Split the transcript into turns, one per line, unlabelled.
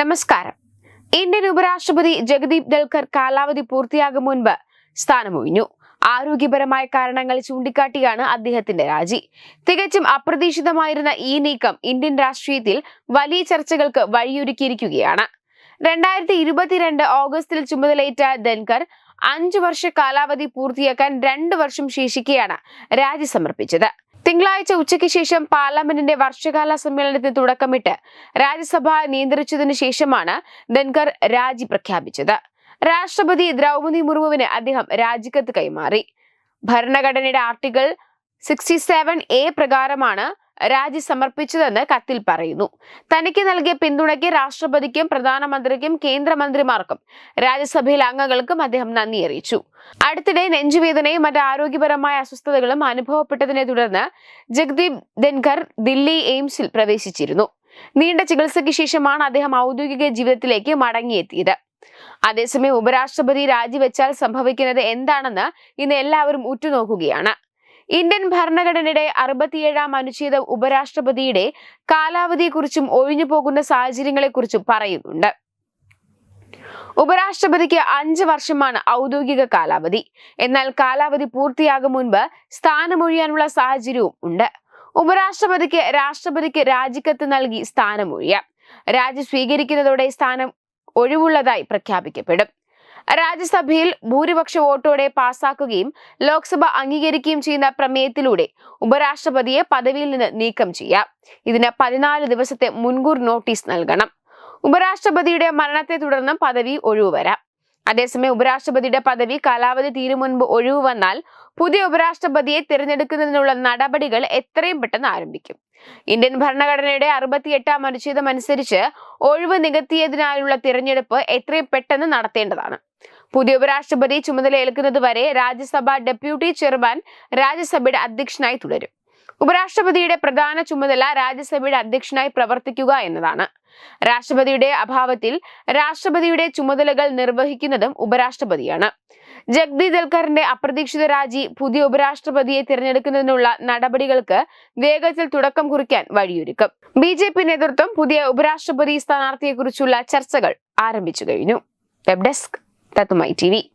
നമസ്കാരം. ഇന്ത്യൻ ഉപരാഷ്ട്രപതി ജഗദീപ് ധൽഖർ കാലാവധി പൂർത്തിയാകും മുൻപ് സ്ഥാനമൊഴിഞ്ഞു. ആരോഗ്യപരമായ കാരണങ്ങൾ ചൂണ്ടിക്കാട്ടിയാണ് അദ്ദേഹത്തിന്റെ രാജി. തികച്ചും അപ്രതീക്ഷിതമായിരുന്ന ഈ നീക്കം ഇന്ത്യൻ രാഷ്ട്രീയത്തിൽ വലിയ ചർച്ചകൾക്ക് വഴിയൊരുക്കിയിരിക്കുകയാണ്. രണ്ടായിരത്തി ഇരുപത്തിരണ്ട് ഓഗസ്റ്റിൽ ചുമതലയേറ്റ ധൻഖർ അഞ്ചു വർഷ കാലാവധി പൂർത്തിയാക്കാൻ രണ്ടു വർഷം ശേഷിക്കെയാണ് രാജി സമർപ്പിച്ചത്. തിങ്കളാഴ്ച ഉച്ചയ്ക്ക് ശേഷം പാർലമെന്റിന്റെ വർഷകാല സമ്മേളനത്തിന് തുടക്കമിട്ട് രാജ്യസഭ നിയന്ത്രിച്ചതിനു ശേഷമാണ് ധൻകർ രാജി പ്രഖ്യാപിച്ചത്. രാഷ്ട്രപതി ദ്രൗപദി മുർമുവിന് അദ്ദേഹം രാജിക്കത്ത് കൈമാറി. ഭരണഘടനയുടെ ആർട്ടിക്കിൾ സിക്സ്റ്റി സെവൻ എ പ്രകാരമാണ് രാജി സമർപ്പിച്ചതെന്ന് കത്തിൽ പറയുന്നു. തനിക്ക് നൽകിയ പിന്തുണയ്ക്ക് രാഷ്ട്രപതിക്കും പ്രധാനമന്ത്രിക്കും കേന്ദ്രമന്ത്രിമാർക്കും രാജ്യസഭയിലെ അംഗങ്ങൾക്കും അദ്ദേഹം നന്ദി അറിയിച്ചു. അടുത്തിടെ നെഞ്ചുവേദനയും മറ്റ് ആരോഗ്യപരമായ അസ്വസ്ഥതകളും അനുഭവപ്പെട്ടതിനെ തുടർന്ന് ജഗ്ദീപ് ധൻഖർ ദില്ലി എയിംസിൽ പ്രവേശിച്ചിരുന്നു. നീണ്ട ചികിത്സയ്ക്ക് ശേഷമാണ് അദ്ദേഹം ഔദ്യോഗിക ജീവിതത്തിലേക്ക് മടങ്ങിയെത്തിയത്. അതേസമയം ഉപരാഷ്ട്രപതി രാജിവെച്ചാൽ സംഭവിക്കുന്നത് എന്താണെന്ന് ഇന്ന് എല്ലാവരും ഉറ്റുനോക്കുകയാണ്. ഇന്ത്യൻ ഭരണഘടനയുടെ അറുപത്തിയേഴാം അനുച്ഛേദം ഉപരാഷ്ട്രപതിയുടെ കാലാവധിയെക്കുറിച്ചും ഒഴിഞ്ഞു പോകുന്ന സാഹചര്യങ്ങളെക്കുറിച്ചും പറയുന്നുണ്ട്. ഉപരാഷ്ട്രപതിക്ക് അഞ്ച് വർഷമാണ് ഔദ്യോഗിക കാലാവധി. എന്നാൽ കാലാവധി പൂർത്തിയാകും മുൻപ് സ്ഥാനമൊഴിയാനുള്ള സാഹചര്യവും ഉണ്ട്. ഉപരാഷ്ട്രപതിക്ക് രാഷ്ട്രപതിക്ക് രാജിക്കത്ത് നൽകി സ്ഥാനമൊഴിയാം. രാജി സ്വീകരിക്കുന്നതോടെ സ്ഥാനം ഒഴിവുള്ളതായി പ്രഖ്യാപിക്കപ്പെടും. രാജ്യസഭയിൽ ഭൂരിപക്ഷ വോട്ടോടെ പാസാക്കുകയും ലോക്സഭ അംഗീകരിക്കുകയും ചെയ്യുന്ന പ്രമേയത്തിലൂടെ ഉപരാഷ്ട്രപതിയെ പദവിയിൽ നിന്ന് നീക്കം ചെയ്യാം. ഇതിന് പതിനാല് ദിവസത്തെ മുൻകൂർ നോട്ടീസ് നൽകണം. ഉപരാഷ്ട്രപതിയുടെ മരണത്തെ തുടർന്ന് പദവി ഒഴിവ് വരാം. അതേസമയം ഉപരാഷ്ട്രപതിയുടെ പദവി കാലാവധി തീരും മുൻപ് ഒഴിവ് വന്നാൽ പുതിയ ഉപരാഷ്ട്രപതിയെ തിരഞ്ഞെടുക്കുന്നതിനുള്ള നടപടികൾ എത്രയും പെട്ടെന്ന് ആരംഭിക്കും. ഇന്ത്യൻ ഭരണഘടനയുടെ അറുപത്തിയെട്ടാം അനുച്ഛേദം അനുസരിച്ച് ഒഴിവ് നികത്തിയതിനാലുള്ള തിരഞ്ഞെടുപ്പ് എത്രയും പെട്ടെന്ന് നടത്തേണ്ടതാണ്. പുതിയ ഉപരാഷ്ട്രപതി ചുമതലയേൽക്കുന്നത് വരെ രാജ്യസഭ ഡെപ്യൂട്ടി ചെയർമാൻ രാജ്യസഭയുടെ അധ്യക്ഷനായി തുടരും. ഉപരാഷ്ട്രപതിയുടെ പ്രധാന ചുമതല രാജ്യസഭയുടെ അധ്യക്ഷനായി പ്രവർത്തിക്കുക എന്നതാണ്. രാഷ്ട്രപതിയുടെ അഭാവത്തിൽ രാഷ്ട്രപതിയുടെ ചുമതലകൾ നിർവഹിക്കുന്നതും ഉപരാഷ്ട്രപതിയാണ്. ജഗ്ദി ദൽക്കറിന്റെ അപ്രതീക്ഷിത രാജി പുതിയ ഉപരാഷ്ട്രപതിയെ തിരഞ്ഞെടുക്കുന്നതിനുള്ള നടപടികൾക്ക് വേഗത്തിൽ തുടക്കം കുറിക്കാൻ വഴിയൊരുക്കും. ബി ജെ പി നേതൃത്വം പുതിയ ഉപരാഷ്ട്രപതി സ്ഥാനാർത്ഥിയെക്കുറിച്ചുള്ള ചർച്ചകൾ ആരംഭിച്ചു കഴിഞ്ഞു. Web desk. That to my TV.